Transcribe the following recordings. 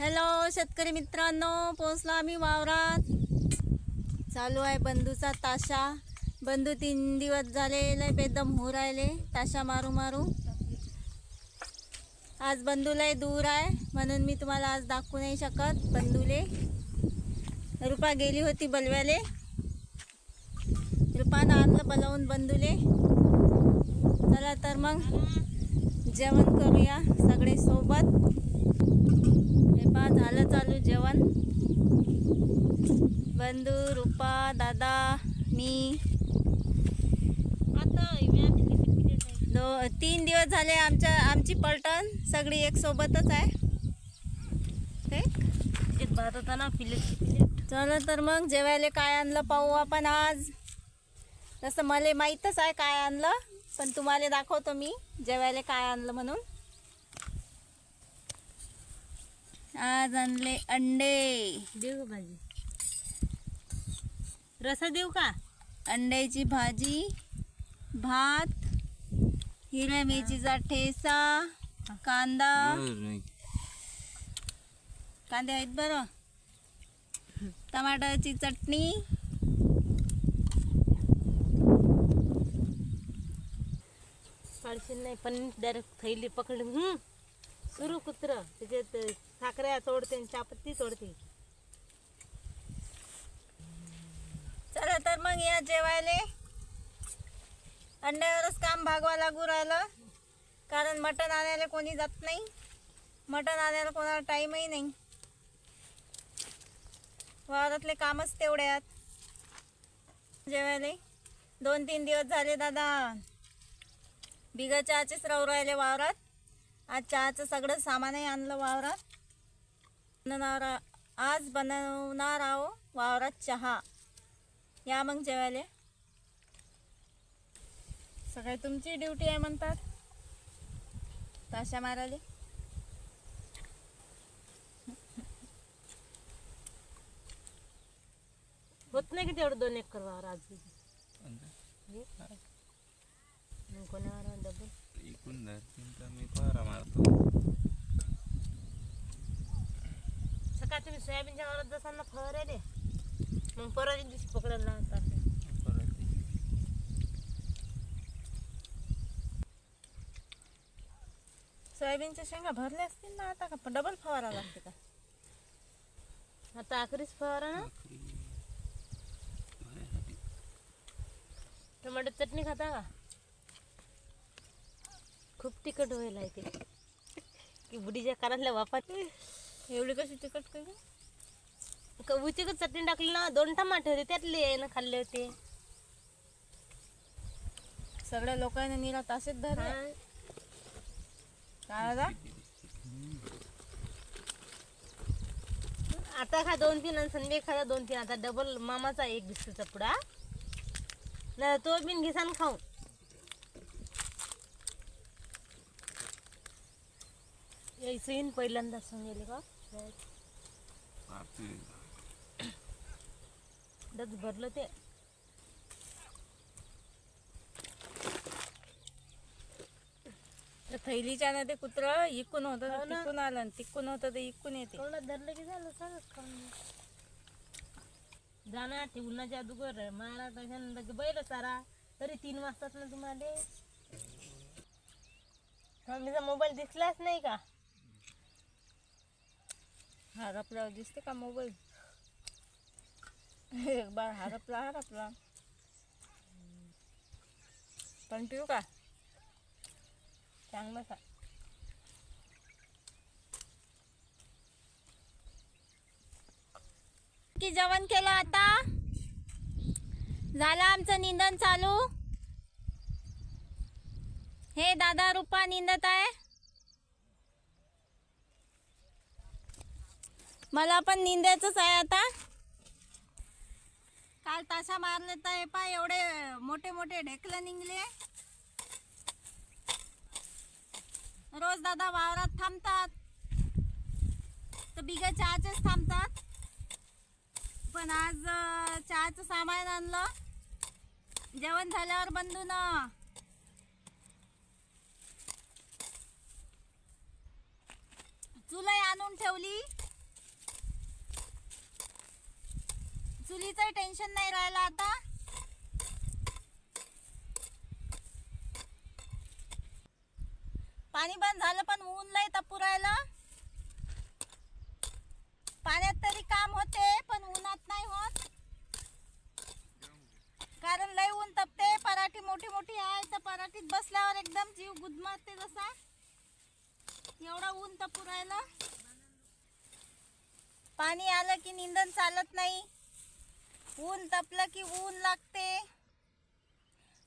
Hello शेतकरी मित्रांनो पोहोचला आम्ही वावरात. चालू आहे बंधूचा ताशा. बंधू तीन दिवस झाले लय बेदम हो राहिले ताशा मारू मारू. आज बंधूलाही दूर आहे म्हणून मी तुम्हाला आज दाखवू नाही शकत बंधूले. रुपा गेली होती बलव्याले. रुपानं आणलं बलवून बंधूले. चला तर मग जेवण करूया सगळे सोबत. हे पहा झालं चालू जेवण. बंधू रुपा दादा मी. दो तीन दिवस झाले आमच्या आमची पलटण. सगळी एक सोबतच आहे. चला तर मग जेवायला काय आणलं पाहू आपण आज. तसं मला माहीतच आहे काय आणलं पण तुम्हाला दाखवतो मी जेवायला काय आणलं म्हणून. आज आणले अंडे. देऊ का भाजी? रसा देऊ का? अंड्याची भाजी भात हिरव्या मिरचीचा ठेसा कांदा. कांदे आहेत बरं. टमाटरची चटणी. पाळशील नाही पण डायरेक्ट थैली पकडली सुरू कुत्र त्याच्यात साखऱ्या तोडते आणि चापत्ती तोडते चला तर मग या जेवायले. अंड्यावरच काम भागवा लागू राहिलं. कारण मटण आणायला कोणी जात नाही. मटण आणायला कोणाला टाईमही नाही. वावरातले कामच तेवढे आहेत. जेवायले. दोन तीन दिवस झाले दादा. बिगर चहाचेच राहू राहिले वावरात. आज चहाचं सगळं सामानही आणलं वावरात. बनवणार आज बनवणार आहो वावरात चहा. या मग जेवायला. सकाळी तुमची ड्युटी आहे म्हणतात. ताशा मारायला. होत नाही की तेवढं दोन एकर वावर आज? कोणावर? डबल? इकून धरतील तर मी पारा मारतो सकाळ तुम्ही सोयाबीनच्या वावरात जसांना फवारले मग परवा दिवशी पकडायला लावतात सोयाबीनच्या शेंगा भरल्या असतील ना आता का? डबल फवारा लागते का? आता आखरीच फवारा ना? टमाटर चटणी खाता का? खूप तिखट होईल आहे ते की बुडीच्या कानातल्या वापात एवढी कशी तिखट काय उची चटणी टाकली ना दोन टमाटे होते त्यातले आहे ना खाल्ले होते. सगळ्या लोकांनी निरा तासेच धरले. काय दादा? आता खा दोन तीन आणि खा दोन तीन. आता डबल मामाचा एक बिस्किटचा पुडा. नाही तो बिन घिसान खाऊन. यायचं येईन पहिल्यांदा सांगेल का? डच भरलं ते. थैलीच्या ना ते कुत्र इकून होतं हो. तिकून आलं आणि तिकून होतं ते इकून येते. धरलं की झालं खाऊन. जाणार ते उन्हाच्या अगोदर मारा त्याच्यानंतर बैल सारा तरी तीन वाजतात ना तुम्हाला. मम्मीचा मोबाईल दिसलाच नाही का? हरपल्यावर दिसते का मोबाईल? एक बार हरपला हरपला पण पिऊ का चांगलं का की जेवण केलं आता झालं आमचं निंदन चालू हे दादा रुपा निंदत आहे मला पण निंदायचंच आहे आता काल ताशा मारले तर हे पा एवढे मोठे मोठे ढेकलं निघले. रोज दादा वावरात थांबतात. तर बिगा चहाचेच थांबतात. पण आज चहाचं सामान आणलं. जेवण झाल्यावर बंधू ना. चुलई आणून ठेवली. चुलीचं टेन्शन नाही राहिलं आता. पाणी बंद झालं पण ऊन नाही तपू राहिलं पाण्यात तरी काम होते पण उन्हात नाही होत. कारण लय ऊन तपते पराठी मोठी मोठी आहे तर पराठीत बसल्यावर एकदम जीव गुदमरते जसा. एवढा ऊन तपू राहिलं पाणी आलं की निंदन चालत नाही. ऊन तपलं की ऊन लागते.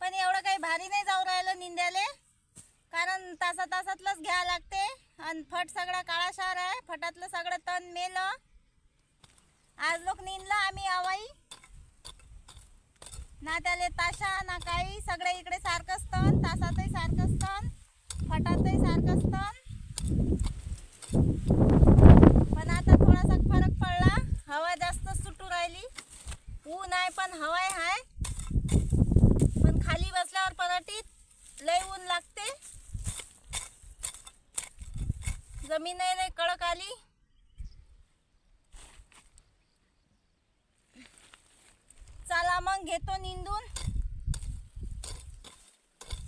पण एवढं काही भारी नाही जाऊ राहिलं निंद्याले. कारण तासा तासातलंच घ्या लागते. आणि फट सगळा काळाशार आहे. फटातलं सगळं तण मेलं. आज लोक निंदलं आम्ही आवाई. ना त्याले ताशा ना काही. सगळे इकडे सारखंच तण तासातही सारखंच तण फटातही सारखंच तण. पण आता थोडासा फरक पडला. हवा जास्त सुटू राहिली. ऊन आहे पण हवाय आहे पण खाली बसल्यावर पराठीत लय ऊन लागते. जमीन लय कडक आली. चला मग घेतो निंदून.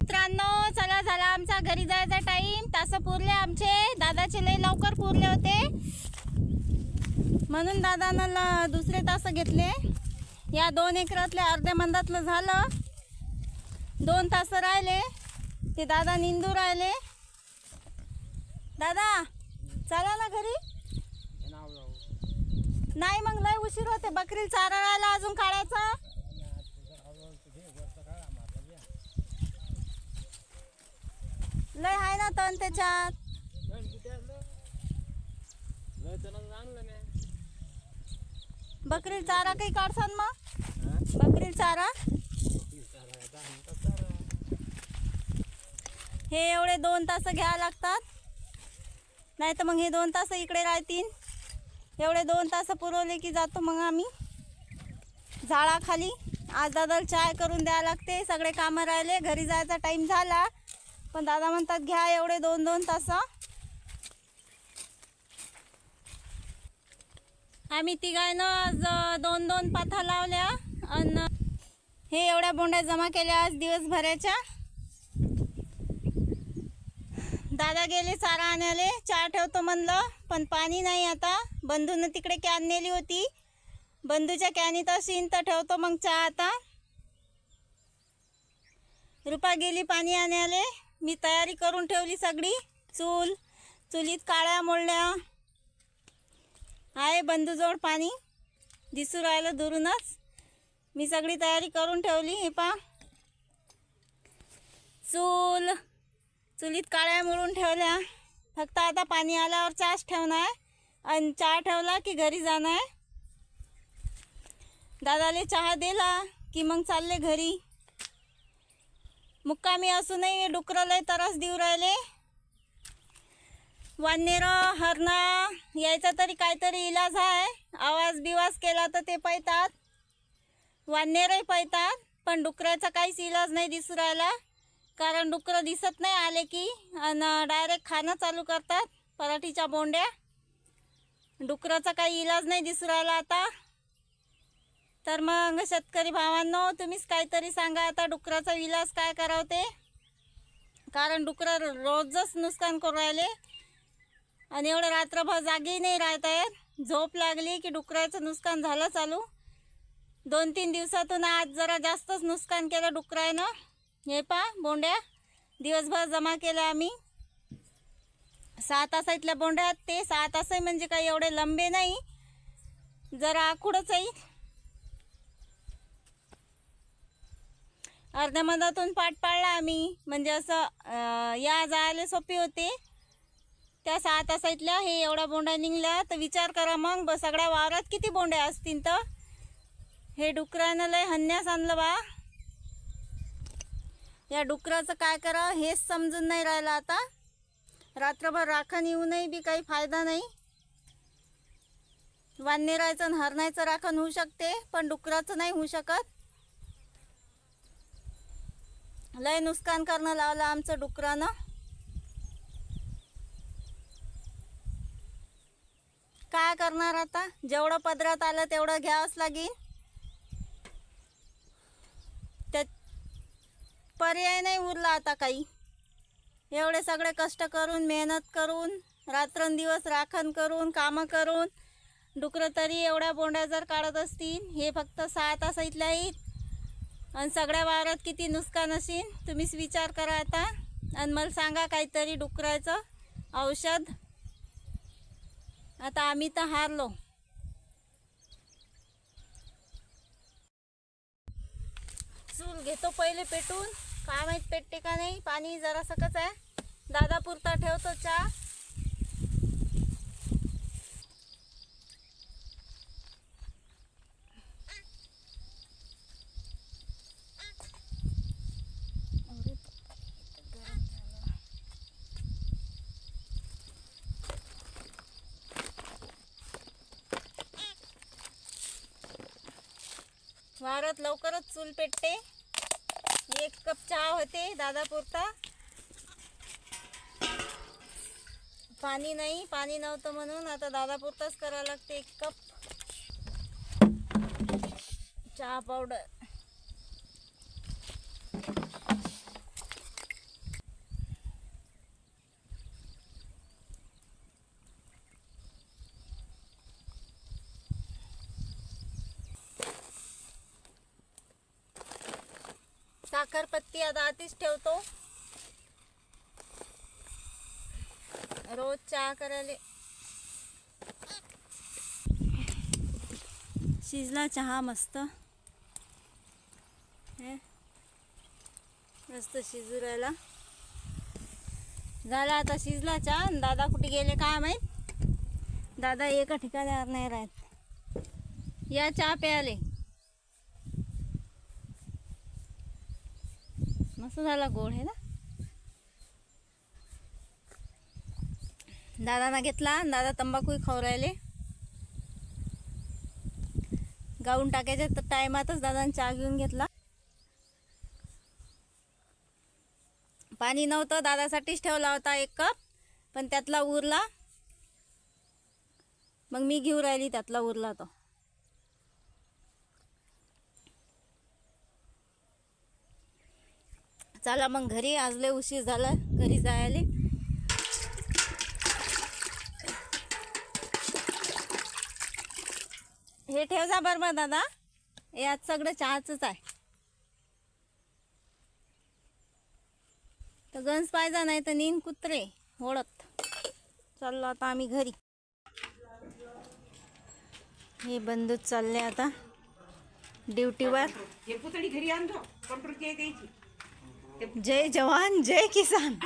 मित्रांनो चला झाला आमचा घरी जायचा टाइम तास पुरले आमचे. दादाचे लय लवकर पुरले होते. म्हणून दादानं दुसरे तास घेतले. या दोन एकरातल्या अर्ध्या मंदातलं झालं. दोन तास राहिले. ते दादा निंदू राहिले. दादा चला ना घरी. नाही मग लय उशीर होते. बकरी चारा राहिला अजून काढायचा. लय आहे ना तण त्याच्यात. बकरी चारा काही काढसान मग. बकरी चारा. हे एवढे दोन तास घ्यावं लागतात. नाही तर मग हे दोन तास इकडे राहतील. एवढे दोन तास पुरवले की जातो मग आम्ही. झाडाखाली आज दादाला चाय करून द्यावं लागते. सगळे कामं राहिले. घरी जायचा टाईम झाला. पण दादा म्हणतात घ्या एवढे दोन दोन तास. आम्ही तिघायनं आज दोन दोन पाथा लावल्या. आणि हे एवढ्या बोंड्या जमा केल्या आज दिवसभराच्या. दादा गेले चारा आणायला. चहा ठेवतो म्हणलं पण पाणी नाही आता. बंधूनं तिकडे कॅन नेली होती. बंधूच्या कॅनीत असीन तर ठेवतो मग चहा आता. रुपा गेली पाणी आणायला. मी तयारी करून ठेवली सगळी. चूल चुलीत काळ्या मोडल्या. आहे बंधूजवळ पाणी दिसू राहिलं दुरूनच. मी सगळी तयारी करून ठेवली हे पा चूल चुलीत काळ्या मिळून ठेवल्या. फक्त आता पाणी आल्यावर चहाच ठेवणार आणि चहा ठेवला की घरी जाणार. दादाले चहा दिला की मग चालले घरी. मुक्कामी असूनही डुकरं लय त्रास देऊ राहिले. वानेरं हरणा यायचा तरी काहीतरी इलाज आहे. आवाज बिवाज केला तर ते पळतात. वानेरही पळतात पण डुकराचा काहीच इलाज नाही दिसू राहिला. कारण डुकरं दिसत नाही आले की आणि डायरेक्ट खाणं चालू करतात पराठीच्या बोंड्या. डुकराचा काही इलाज नाही दिसू राहिला आता. तर मग शेतकरी भावांनो तुम्हीच काहीतरी सांगा आता डुकराचा इलाज काय करावं ते. कारण डुकरं रोजच नुकसान करू राहिले. आणि एवढं रात्रभर जागी नाही राहत आहेत झोप लागली की डुकराचं नुकसान झालं चालू. दोन तीन दिवसातून आज जरा जास्तच नुकसान केलं डुकरानं हे पा बोंड्या. दिवसभर जमा केल्या आम्ही. सहा तासातल्या बोंड्यात ते. सहा तास म्हणजे काही एवढे लंबे नाही. जरा आखूडच आहे. अर्ध्या मधातून पाठ पाडला आम्ही. म्हणजे असं या जायला सोपी होते. त्या सहा तासातल्या हे एवढ्या बोंडा निघला तर विचार करा मग. ब सगळ्या वावरात किती बोंड्या असतील तर? हे डुकरानं लय हन्यास आणलं बा. या डुकराचं काय करावं हेच समजून नाही राहिलं आता. रात्रभर राखण येऊनही बी काही फायदा नाही. वानेरायचं आणि हरणायचं राखण होऊ शकते पण डुकराचं नाही होऊ शकत. लय नुकसान करणं लावलं आमचं डुकरानं. काय करणार आता? जेवढं पदरात आलं तेवढं घ्यावंच लागेल. त्या पर्याय नाही उरला आता काही. एवढे सगळे कष्ट करून मेहनत करून रात्रंदिवस राखण करून कामं करून डुकरं तरी एवढ्या बोंड्या जर काढत असतील हे फक्त सहा तास इथल्या आहेत. आणि सगळ्या वारात किती नुकसान असेल तुम्हीच विचार करा आता. आणि मला सांगा काहीतरी डुकराचं औषध. आता आम्ही तर हारलो. चूल घेतो पहिले पेटून. काय माहीत पेटते का नाही? पाणी जरा सकच आहे. दादा पुरता ठेवतो चहा. वावरात लवकरच चूल पेटते. एक कप चहा होते दादा पुरता. पाणी नाही पाणी नव्हतं म्हणून आता दादा पुरताच करावं लागते एक कप. चहा पावडर. साखरपत्ती आता आधीच ठेवतो. रोज चहा करायला. शिजला चहा मस्त. हे. मस्त शिजू राहिला. झाला आता शिजला चहा. दादा कुठे गेले काय माहीत? दादा एका ठिकाणावर नाही राहत. या चहा प्यायले. मस्त झाला गोड आहे ना? दादाना घेतला. दादा तंबाखूही खाऊ राहिले. गाऊन टाकायच्या तर टायमातच दादाने चहा घेऊन घेतला. पाणी नव्हतं दादासाठीच ठेवला होता एक कप पण त्यातला उरला. मग मी घेऊ राहिली त्यातला उरला तो. चला मग घरी आज लय उशीर झाला घरी जायला. हे ठेव जा बरं मग दादा. हे आज सगळं चहाचंच आहे. तर गंज पाहिजा नाही तर नीन कुत्रे ओळत चाललो आता आम्ही घरी. हे बंधूच चालले आता. ड्युटीवर. हे पुतळी घरी आणतो. कंट्रोल जय जवान जय किसान.